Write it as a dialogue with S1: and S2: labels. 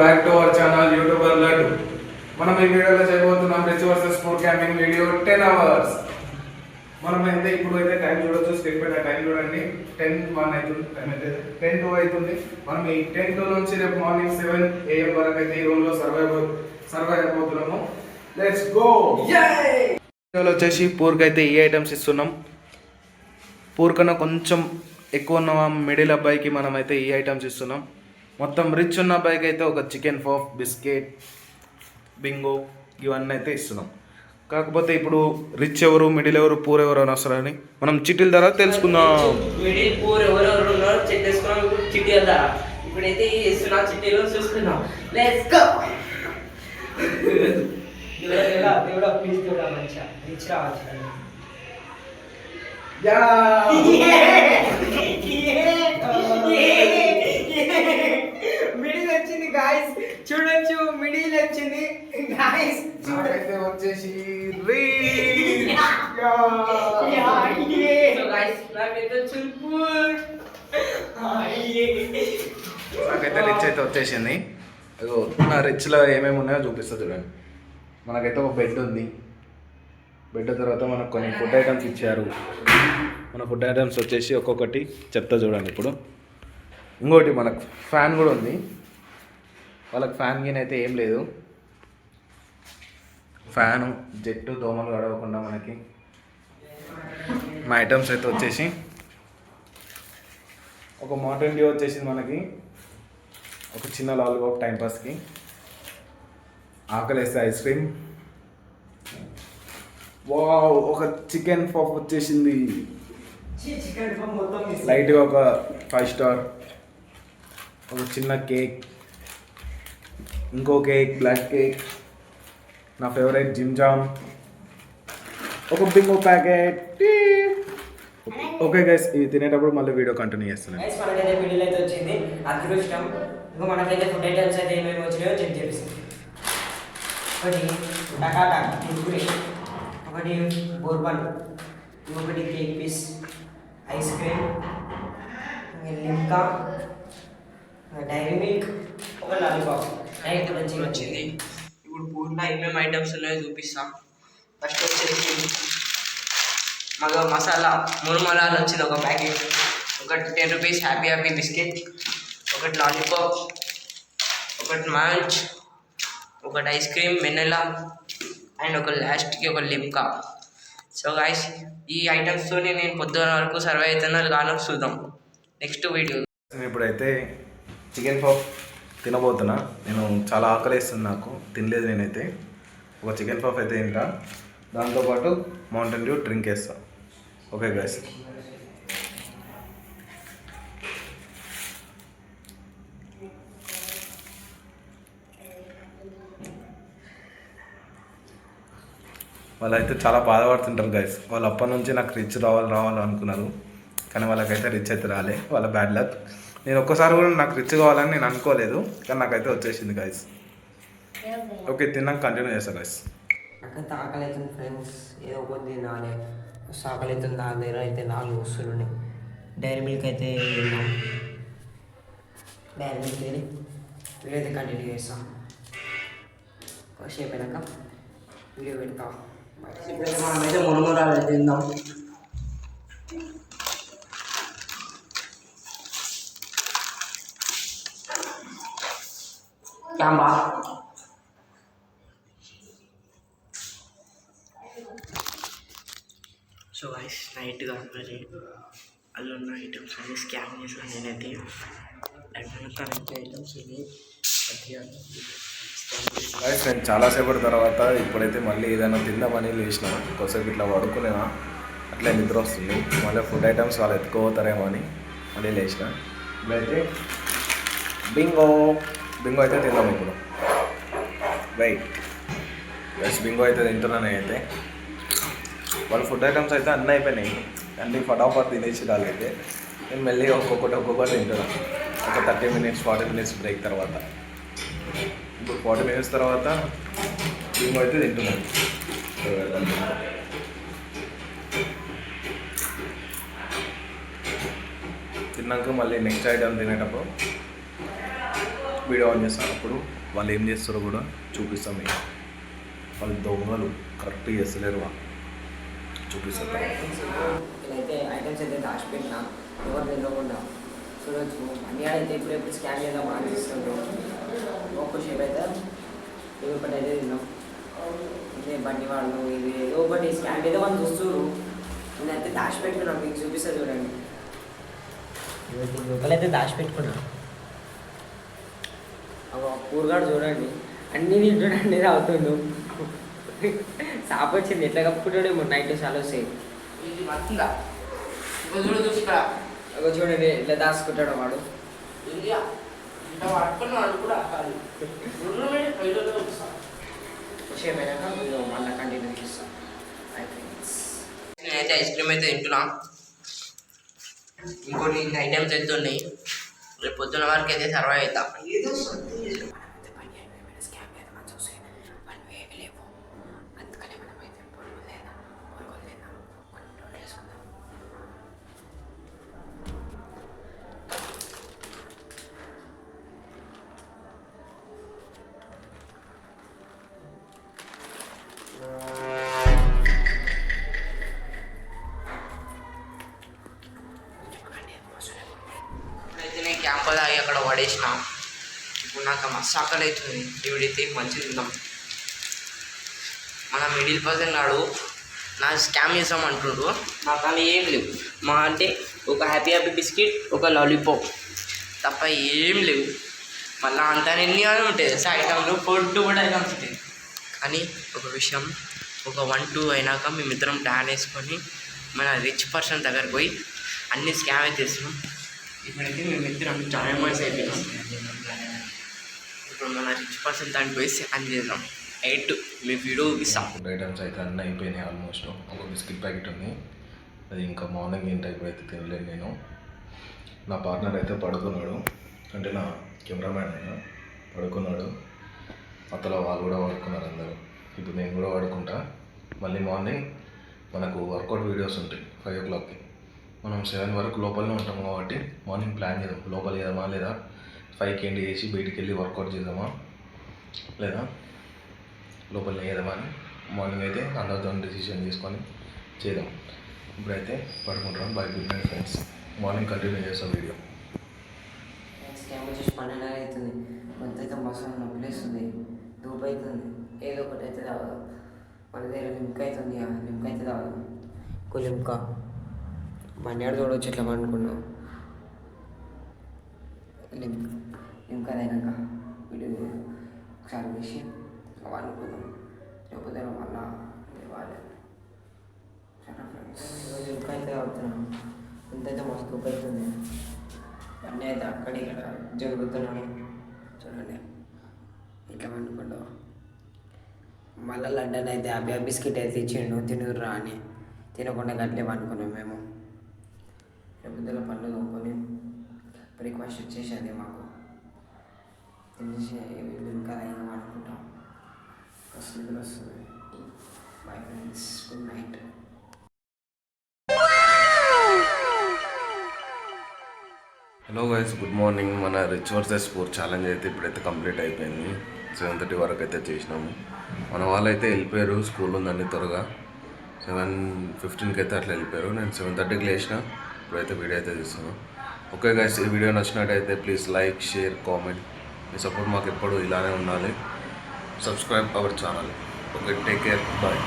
S1: Back to our channel YouTuber Laddu మనం ఈ వీడియోలో చేయబోతున్నాం rich versus food camping video ten hours మనం అయితే ఇప్పుడు అయితే టైం చూడొచ్చు స్క్రీన్ పైన టైం చూడండి. టెన్ వన్ అవుతుంది టైం అయితే టెన్ టూ అవుతుంది మనం ఈ టెన్ టూ నుంచి రేపు మార్నింగ్ సెవెన్ ఏఎం వరకు అయితే ఈ రూమ్లో సర్వైవ్ సర్వైవ్ అయిపోతున్నాము. లెట్స్ గో వీడియోలో వచ్చేసి పూర్కి అయితే ఈ ఐటమ్స్ ఇస్తున్నాం? పూర్ కన్నా కొంచెం ఎక్కువ ఉన్న మిడిల్ అబ్బాయికి మనం అయితే ఈ ఐటమ్స్ ఇస్తున్నాం? మొత్తం రిచ్ ఉన్న అబ్బాయికి అయితే ఒక చికెన్ ఫాఫ్ బిస్కెట్ బింగో ఇవన్నీ అయితే ఇస్తున్నాం. కాకపోతే ఇప్పుడు రిచ్ ఎవరు మిడిల్ ఎవరు పూర్ ఎవరు అని వస్తారని మనం చిట్టిల ధర తెలుసుకుందాం.
S2: మిడిల్ పూర్ ఎవరెవరు ఉన్నారో చెక్ చేసుకున్నాం. ఇప్పుడైతే ఇస్తున్నా చిట్టీలో చూసుకుందాం లెట్స్ గో దేవుడా దేవుడా ప్లీజ్ దేవుడా మంచిగా రిచ్ రావచ్చు మిడిల్ వచ్చింది గాయస్ చూడొచ్చు మిడిల్ వచ్చింది. గాయస్
S1: నాకైతే వచ్చేసి
S2: సో గాయస్ నాకైతే
S1: రిచ్ అయితే వచ్చేసింది. నా రిచ్లో ఏమేమి ఉన్నాయో చూపిస్తా చూడండి. మనకైతే ఒక బెడ్ ఉంది. బెడ్ తర్వాత మనకు కొన్ని ఫుడ్ ఐటమ్స్ ఇచ్చారు. మన ఫుడ్ ఐటమ్స్ వచ్చేసి ఒక్కొక్కటి చెప్తా చూడండి ఇప్పుడు. ఇంకోటి మనకు ఫ్యాన్ కూడా ఉంది. వాళ్ళకి ఫ్యాన్ గిన్ అయితే ఏం లేదు. ఫ్యాను జెట్టు దోమలు గడవకుండా మనకి మా ఐటమ్స్ అయితే వచ్చేసి ఒక మోటన్ డ్యూ వచ్చేసింది మనకి. ఒక చిన్న లాలీపాప్ టైంపాస్కి ఆకలేస్తే ఐస్ క్రీమ్. వావ్ ఒక చికెన్ పఫ్ వచ్చేసింది. లైట్గా ఒక ఫైవ్ స్టార్. ఒక చిన్న కేక్ ఇంకో కేక్ బ్లాక్ కేక్ నా ఫేవరెట్ జిమ్ జామ్ ఒక బింగో ప్యాకెట్ ఓకే గైస్ ఇది తినేటప్పుడు మళ్ళీ వీడియో కంటిన్యూ చేస్తున్నాను
S2: గైస్ మనకైతే మిడిల్ అయితే వచ్చింది. అదృష్టం ఇంకా మనకైతే ఫుడ్ ఐటమ్స్ అయితే ఏమేమి వచ్చినాయో చెక్ చేపిస్తాం. ఒకటి టకాటా కుర్కురే. ఒకటి బోర్బన్. ఇంకొకటి cake piece ice cream. Limca Dairy Milk ఒక లాలీపాప్ డైరెక్ట్ వచ్చి వచ్చింది ఇప్పుడు పూర్ణ ఏమేమి ఐటమ్స్ ఉన్నాయో చూపిస్తాం ఫస్ట్ వచ్చేసి మగ మసాలా మురుమలాలు వచ్చింది ఒక ప్యాకెట్ ఒకటి ten rupees happy happy biscuit ఒకటి లాలీపాప్ ఒకటి మంచ్ ఒకటి ఐస్ క్రీమ్ వెన్నెలా అండ్ ఒక లాస్ట్కి ఒక లిమ్కా సో గాయస్ ఈ ఐటమ్స్తో నేను పొద్దున వరకు సర్వే అవుతున్నారు కానీ చూద్దాం నెక్స్ట్ వీడియో
S1: నేను ఇప్పుడైతే చికెన్ పఫ్ తినబోతున్నా. నేను చాలా ఆకలిస్తుంది నాకు. తినలేదు నేనైతే. ఒక చికెన్ పఫ్ అయితే తింటా. దాంతోపాటు మౌంటైన్ డ్యూ డ్రింక్ వేస్తా. ఓకే గైస్ వాళ్ళైతే చాలా బాధపడుతుంటారు గైస్ వాళ్ళు అప్పటి నుంచి నాకు రిచ్ రావాలి రావాలి అనుకున్నారు కానీ వాళ్ళకైతే రిచ్ అయితే రాలే. వాళ్ళ బ్యాడ్ లక్ నేను ఒక్కసారి కూడా నాకు రిచ్ కావాలని నేను అనుకోలేదు కానీ నాకైతే వచ్చేసింది గైస్ ఓకే తిన్నాక కంటిన్యూ చేస్తా గైస్
S2: నాకైతే ఆకలి అవుతుంది ఫ్రెండ్స్ ఏదో కొద్ది నానే ఆకలి అవుతుంది నా దగ్గర అయితే నాలుగు వస్తువులు ఉన్నాయి. డైరీ మిల్క్ అయితే తిన్నాం. డైరీ మిల్క్ తిని వీడియో అయితే కంటిన్యూ చేస్తాం. కాసేపు అయినాక వీడియో పెడతాం. మనమైతే మురమురాలు అయితే తిందాం. క్యాంబా సో గైస్ నైట్గా మరి అందులో ఉన్న ఐటమ్స్ అన్ని స్కాన్ చేసాను నేనైతే అండ్ కరెక్ట్ ఐటమ్స్
S1: గైస్ నేను చాలాసేపటి తర్వాత ఇప్పుడైతే మళ్ళీ ఏదైనా తిందామని లేచిన. కొద్దిసేపు ఇట్లా పడుకునేనా? అట్లా నిద్ర వస్తుంది. మళ్ళీ ఫుడ్ ఐటమ్స్ వాళ్ళు ఎత్తుకోతారేమో అని మళ్ళీ లేచిన. ఇప్పుడైతే బింగో బింగో అయితే తిందాం ఇప్పుడు. రైట్ ఎస్ బింగో అయితే తింటున్నాను అయితే వాళ్ళ ఫుడ్ ఐటమ్స్ అయితే అన్నీ అయిపోయినాయి. అన్నీ ఫటాఫట్ తినేసి వాళ్ళైతే నేను మళ్ళీ ఒక్కొక్కటి ఒక్కొక్కటి తింటున్నాను ఒక thirty minutes forty minutes break తర్వాత. ఇప్పుడు ఫార్టీ మినిట్స్ తర్వాత బింగో అయితే తింటున్నాను తిన్నాక మళ్ళీ నెక్స్ట్ ఐటమ్ తినేటప్పుడు వీడియో ఆన్ చేస్తాను అప్పుడు వాళ్ళు ఏం చేస్తారో కూడా చూపిస్తాం మీకు వాళ్ళు దొంగలు కరెక్ట్ చేస్తలేరు వాళ్ళు. చూపిస్తారు.
S2: ఇక్కడైతే ఐటమ్స్ అయితే దాచిపెట్టిన ఎవరు తెలియకుండా చూడొచ్చు. అన్ని అయితే ఇప్పుడు ఎప్పుడు స్కాన్ చేద్దాం ఆలోచిస్తుండ్రు. ఒక్క షేప్ అయితే ఇది ఒకటి అయితే తిన్నాం. ఇదే బండి వాళ్ళు ఇది ఏదో ఒకటి స్కాన్ అయితే వాళ్ళు చూస్తున్నారు నేనైతే దాచిపెట్టుకున్నాను మీకు చూపిస్తా చూడండి. లోపలైతే దాచిపెట్టుకున్నాను కూరగాడు చూడండి. అన్నీ తింటాడు అన్నీ తాగుతుండు. సాప వచ్చింది ఎట్లా కప్పుకుంటాడేమో నైట్ చాలా వస్తాయి ఒక చూడండి ఎట్లా దాచుకుంటాడు వాడు. మళ్ళీ కంటిన్యూ
S3: నేనైతే ఐస్ క్రీమ్ అయితే తింటున్నా. ఇంకోటి ఇంకా ఐటమ్స్ అయితే ఉన్నాయి. రేపు పొద్దున్న వరకు అయితే సర్వైవ్ అవుతా అయితే పడేసిన ఇప్పుడు నాకు మస్తు ఆకలి అవుతుంది. ఇవిడైతే మంచిగా తిందాం. మన మిడిల్ పర్సన్ నాడు నా స్కామ్ చేసాం అంటుండ్రు నాకు కానీ ఏం లేవు. మా అంటే ఒక హ్యాపీ హ్యాపీ బిస్కెట్ ఒక లాలీపాప్ తప్ప ఏం లేవు. మళ్ళీ అంతా ఎన్ని అని ఉంటాయి ఐటమ్లు ఫుడ్ కూడా ఐటమ్స్ ఉంటాయి. కానీ ఒక విషయం ఒక వన్ టూ అయినాక మేమిద్దరం ప్లాన్ వేసుకొని మన రిచ్ పర్సన్ దగ్గరకు పోయి అన్ని స్కామ్ అయితే చేస్తున్నాం ఇప్పుడైతే మేమిద్దరం జాయిన్ మంత్స్ అయిపోయినాం. ఇప్పుడు మన రిచ్ పర్సన్ దానికి పోయి స్కామ్ చేద్దాం. ఎయిట్ మీ వీడియో ఇస్తాం
S1: ఫుడ్ ఐటమ్స్ అయితే అన్నీ అయిపోయినాయి ఆల్మోస్ట్ ఒక బిస్కెట్ ప్యాకెట్ ఉంది. అది ఇంకా మార్నింగ్ ఏం టైప్ అయితే తినలేదు నేను. నా పార్ట్నర్ అయితే పడుకున్నాడు. అంటే నా కెమెరామ్యాన్ అయినా పడుకున్నాడు. అతలో వాళ్ళు కూడా పడుకున్నారు అందరూ. ఇప్పుడు నేను కూడా పడుకుంటా. మళ్ళీ మార్నింగ్ మనకు వర్కౌట్ వీడియోస్ ఉంటాయి ఫైవ్ ఓ క్లాక్కి మనం సెవెన్ వరకు లోపలనే ఉంటాం కాబట్టి మార్నింగ్ ప్లాన్ చేద్దాం. లోపల చేద్దామా లేదా ఫైవ్కి ఎండి చేసి బయటికి వెళ్ళి వర్కౌట్ చేద్దామా లేదా లోపల వేయదామా అని మార్నింగ్ అయితే అందరితో డిసిషన్ తీసుకొని చేద్దాం. ఇప్పుడైతే పడుకుంటాం bye good night friends. Morning continue చేస్తాం వీడియో.
S2: పన్నెండు అవుతుంది. మొత్తం అయితే అవుతుంది. ఏదో ఒకటి అయితే తాగుదాం. మన దగ్గర లింక్ అవుతుంది. లింక్ అయితే తాగుదాం. ఇంకో లింక బండి చూడవచ్చు ఎట్లా అనుకున్నాం లింక్ లింక్ అయినాక వీడియో ఒకసారి వేసి అనుకుందాం లేకపోతే మళ్ళా ఇవ్వాలి ఇంకా అయితే ఈరోజు లింక్ అయితే మస్తు ధూపు అవుతుంది అన్నీ అయితే అక్కడ ఇక్కడ జరుగుతున్నాను చూడండి. ఇట్లా అనుకుంటా మళ్ళీ లండన్ అయితే అబ్బి బిస్కెట్ అయితే ఇచ్చిండు తినుర్రా అని. తినకుండా గట్లే అనుకున్నాం మేము. రేపు పండ్లు తోముకొని బ్రేక్ఫాస్ట్ వచ్చేసేది మాకు తెలిసి ఇంకా అయినా అనుకుంటాం ఫస్ట్ నిద్ర వస్తుంది bye friends good night
S1: hello guys good morning మన రిచ్ వర్సెస్ ఛాలెంజ్ అయితే ఇప్పుడైతే కంప్లీట్ అయిపోయింది. సెవెన్ థర్టీ వరకు అయితే చేసినాము. మన వాళ్ళు అయితే వెళ్ళిపోయారు స్కూల్ ఉందండి త్వరగా. సెవెన్ ఫిఫ్టీన్కి అయితే అట్లా వెళ్ళిపోయారు. నేను సెవెన్ థర్టీకి లేచిన ఇప్పుడైతే వీడియో అయితే తీస్తాను ఓకే గైస్ ఈ వీడియో నచ్చినట్టయితే ప్లీజ్ లైక్ షేర్ కామెంట్ మీ సపోర్ట్ మాకు ఎప్పుడు ఇలానే ఉండాలి. Subscribe our channel okay take care bye